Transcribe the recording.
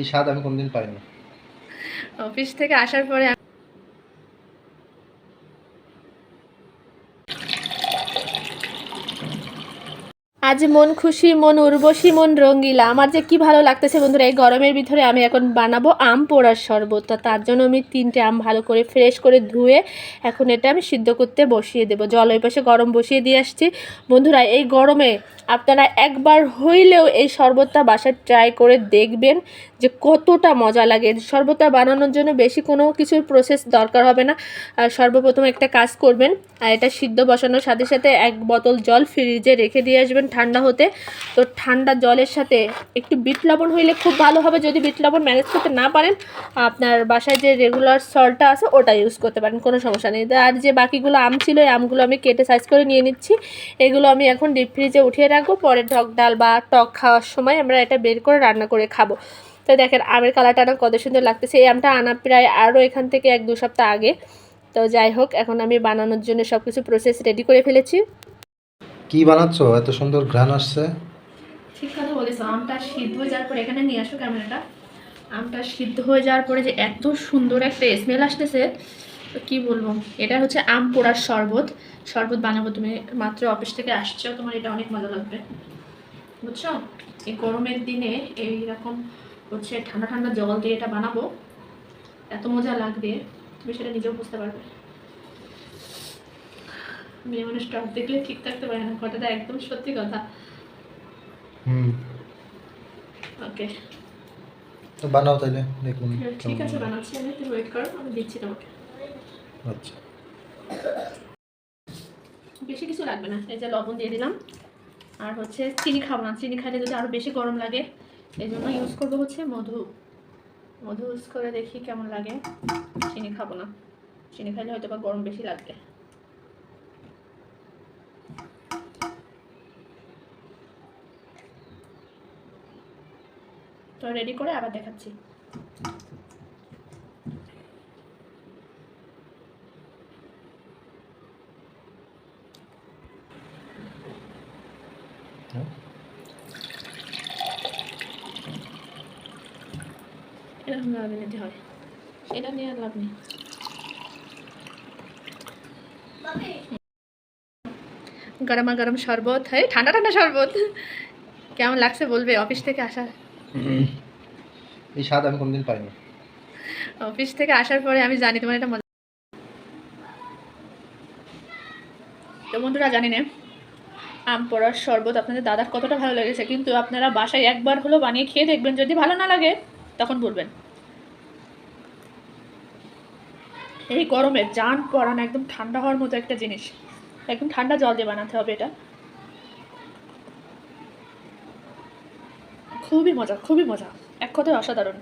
এই স্বাদ আমি কোনদিন পাইনি। অফিস থেকে আসার পরে আজ মন খুশি, মন উর্বশী, মন রঙ্গিলা আমার যে কি ভালো লাগতেছে বন্ধুরা, এই গরমের ভিতরে আমি এখন বানাবো আম পোড়ার শরবত। তো তার জন্য আমি তিনটে আম ভালো করে ফ্রেশ করে ধুয়ে এখন এটা আমি সিদ্ধ করতে বসিয়ে দেবো। জল ওই পাশে গরম বসিয়ে দিয়ে আসছি। বন্ধুরা, এই গরমে আপনারা একবার হইলেও এই শরবতটা বাসায় ট্রাই করে দেখবেন যে কতটা মজা লাগে। শরবতটা বানানোর জন্য বেশি কোনো কিছুর প্রসেস দরকার হবে না। আর সর্বপ্রথম একটা কাজ করবেন, আর এটা সিদ্ধ বসানোর সাথে সাথে এক বোতল জল ফ্রিজে রেখে দিয়ে আসবেন ঠান্ডা হতে। তো ঠান্ডা জলের সাথে একটু বিট লবণ হইলে খুব ভালো হবে। যদি বিট লবণ ম্যানেজ করতে না পারেন, আপনার বাসায় যে রেগুলার সল্টটা আছে, ওটা ইউজ করতে পারেন, কোনো সমস্যা নেই। আর যে বাকিগুলো আম ছিল, এই আমগুলো আমি কেটে সাইজ করে নিয়ে নিচ্ছি। এগুলো আমি এখন ডিপ ফ্রিজে উঠিয়ে রাখব পরে টক ডাল বা টক খাওয়ার সময় আমরা এটা বের করে রান্না করে খাব। তো দেখেন আমের কালারটা না কত সুন্দর লাগতেছে। এই আমটা আনা প্রায় আরও এখান থেকে এক দু সপ্তাহ আগে। তো যাই হোক এখন আমি বানানোর জন্য সব কিছু প্রসেস রেডি করে ফেলেছি। কি বানাচ্ছো? এত সুন্দর ঘ্রাণ আসছে। ঠিক কথা বলেছ আমটা সিদ্ধ হয়ে যাওয়ার পরে এখানে নিয়ে আসো ক্যামেরাটা। আমটা সিদ্ধ হয়ে যাওয়ার পরে যে এত সুন্দর একটা স্মেল আসতেছে কী বলব? এটা হচ্ছে আম পোড়ার শরবত। শরবত বানাবো তুমি মাত্র অফিস থেকে আসছো তোমার এটা অনেক মজা লাগবে। বুঝছ? এই গরমের দিনে এইরকম হচ্ছে ঠান্ডা ঠান্ডা জল দিয়ে এটা বানাবো। এত মজা লাগবে তুমি সেটা নিজেও বুঝতে পারবে। মেয়ে মানুষ টক দেখলে ঠিক থাকতে পারে না কথাটা একদম সত্যি কথা। হুম। ওকে। তো বানাও তাইলে দেখুন হ্যাঁ, ঠিক আছে বানাচ্ছি আমি তুমি ওয়েট করো আমি দিচ্ছি তোমাকে। আচ্ছা। বেশি কিছু লাগবে না। এই যে লবণ দিয়ে দিলাম। আর হচ্ছে চিনি খাব না। চিনি খাইলে যদি আরও বেশি গরম লাগে, এই জন্য ইউজ করব হচ্ছে মধু। মধু ইউজ করে দেখি কেমন লাগে। চিনি খাব না। চিনি খাইলে হয়তো বা গরম বেশি লাগবে। তো রেডি করে আবার দেখাচ্ছি। এরকম ভাবে নিতে হয় এটা নিয়ে লাভ নেই। গরমা গরম শরবত। হ্যাঁ ঠান্ডা ঠান্ডা শরবত। কেমন লাগছে বলবে? অফিস থেকে আসা। এই স্বাদ আমি কোনদিন পাইনি। অফিস থেকে আসার পরে আমি জানি তোমার এটা মজা। তো বন্ধুরা জানি না। আম পড়ার শরবত আপনাদের দাদার কতটা ভালো লেগেছে। কিন্তু আপনারা বাসায় একবার হলেও বানিয়ে খেয়ে দেখবেন, যদি ভালো না লাগে, তখন বলবেন এই গরমে জান পড়ানো একদম ঠান্ডা হওয়ার মতো একটা জিনিস। একদম ঠান্ডা জল দিয়ে বানাতে হবে এটা। খুবই মজা খুবই মজা। এক কথায় অসাধারণ।